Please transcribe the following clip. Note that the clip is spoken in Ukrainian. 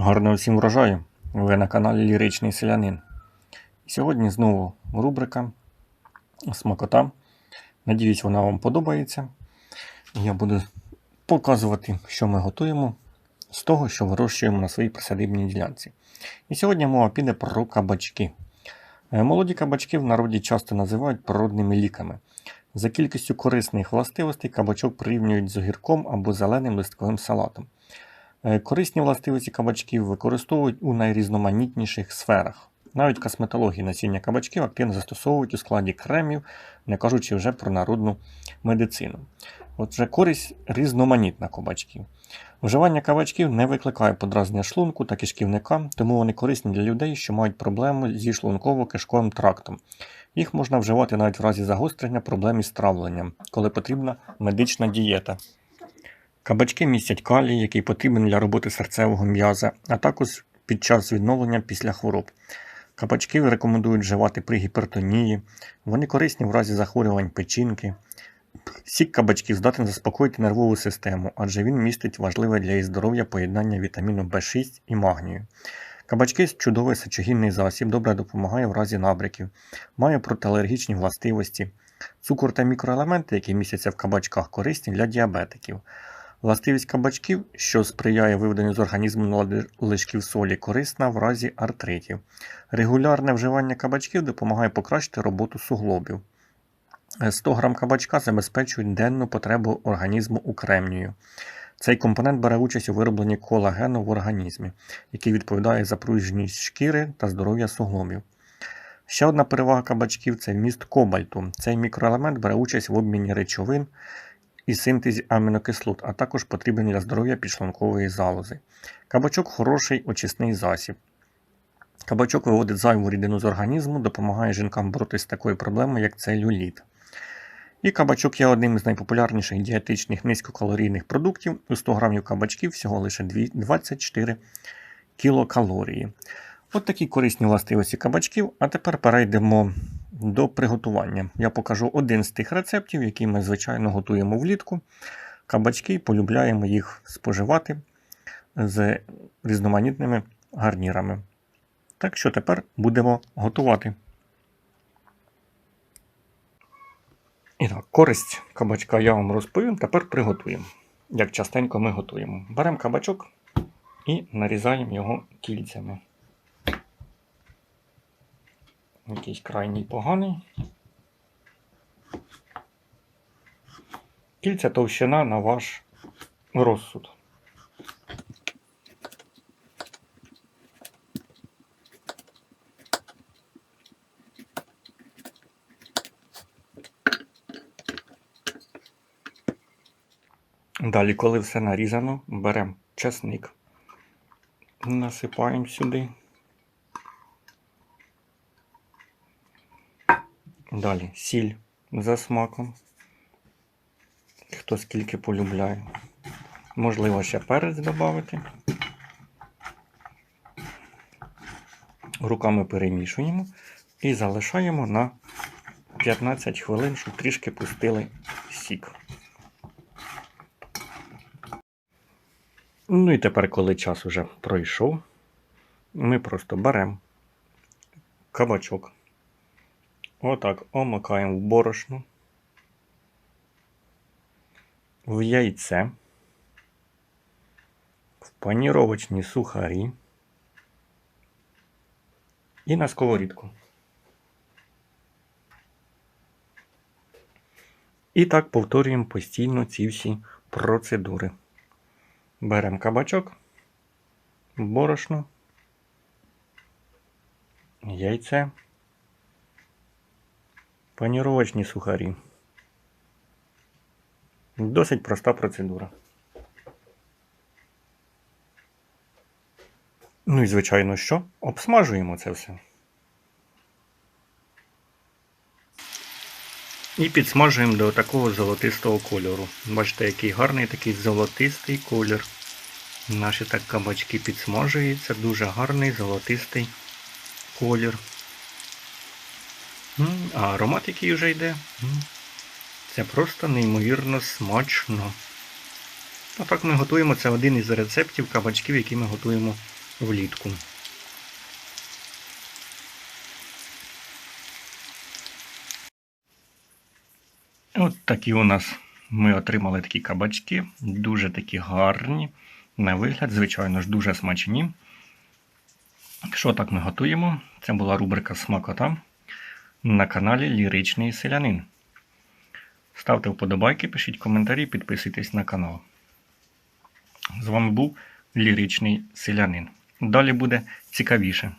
Гарного всім врожаю! Ви на каналі Ліричний Селянин. Сьогодні знову рубрика Смакота. Надіюсь, вона вам подобається. Я буду показувати, що ми готуємо з того, що вирощуємо на своїй присадибній ділянці. І сьогодні мова піде про кабачки. Е, Молоді кабачки в народі часто називають природними ліками. За кількістю корисних властивостей кабачок порівнюють з огірком або зеленим листковим салатом. Е, Корисні властивості кабачків використовують у найрізноманітніших сферах. Навіть косметології насіння кабачків активно застосовують у складі кремів, не кажучи вже про народну медицину. Отже, користь різноманітна кабачків. Вживання кабачків не викликає подразнення шлунку та кишківника, тому вони корисні для людей, що мають проблеми зі шлунково-кишковим трактом. Їх можна вживати навіть в разі загострення проблем із травленням, коли потрібна медична дієта. Кабачки містять калій, який потрібен для роботи серцевого м'яза, а також під час відновлення після хвороб. Кабачки рекомендують вживати при гіпертонії, вони корисні в разі захворювань печінки. Сік кабачків здатен заспокоїти нервову систему, адже він містить важливе для її здоров'я поєднання вітаміну В6 і магнію. Кабачки чудовий сечогінний засіб, добре допомагає в разі набряків, має протиалергічні властивості. Цукор та мікроелементи, які містяться в кабачках, корисні для діабетиків. Властивість кабачків, що сприяє виведенню з організму надлишків солі, корисна в разі артритів. Регулярне вживання кабачків допомагає покращити роботу суглобів. 100 г кабачка забезпечують денну потребу організму у кремнію. Цей компонент бере участь у виробленні колагену в організмі, який відповідає за пружність шкіри та здоров'я суглобів. Ще одна перевага кабачків це вміст кобальту. Цей мікроелемент бере участь в обміні речовин і синтезі амінокислот, а також потрібен для здоров'я підшлункової залози. Кабачок хороший очисний засіб. Кабачок виводить зайву рідину з організму, допомагає жінкам боротися з такою проблемою, як целюліт. І кабачок є одним з найпопулярніших дієтичних низькокалорійних продуктів. У 100 грамів кабачків всього лише 24 кілокалорії. От такі корисні властивості кабачків. А тепер перейдемо до приготування. Я покажу один з тих рецептів, які ми, звичайно, готуємо влітку. Кабачки полюбляємо їх споживати з різноманітними гарнірами. Так що тепер будемо готувати. І так, користь кабачка я вам розповім, тепер приготуємо. Як частенько ми готуємо. Беремо кабачок і нарізаємо його кільцями. Якийсь крайній поганий. Кільця товщина на ваш розсуд. Далі, коли все нарізано, беремо чесник, насипаємо сюди. Далі сіль за смаком. Хто скільки полюбляє. Можливо, ще перець додати. Руками перемішуємо і залишаємо на 15 хвилин, щоб трішки пустили сік. Ну і тепер, коли час уже пройшов, ми просто беремо кабачок. Отак омикаємо в борошно, в яйце, в паніровочні сухарі і на сковорідку. І так повторюємо постійно ці всі процедури. Беремо кабачок, борошно, яйце, паніровочні сухарі. Досить проста процедура. Ну і, звичайно, що? Обсмажуємо це все. І підсмажуємо до такого золотистого кольору. Бачите, який гарний такий золотистий колір. Наші так кабачки підсмажуються, дуже гарний золотистий колір. А аромат, який вже йде, це просто неймовірно смачно. А так ми готуємо це один із рецептів кабачків, які ми готуємо влітку. От такі у нас ми отримали такі кабачки, дуже такі гарні. На вигляд, звичайно ж, дуже смачні. Що так ми готуємо? Це була рубрика Смакота на каналі Ліричний Селянин. Ставте вподобайки, пишіть коментарі, підписуйтесь на канал. З вами був Ліричний Селянин. Далі буде цікавіше.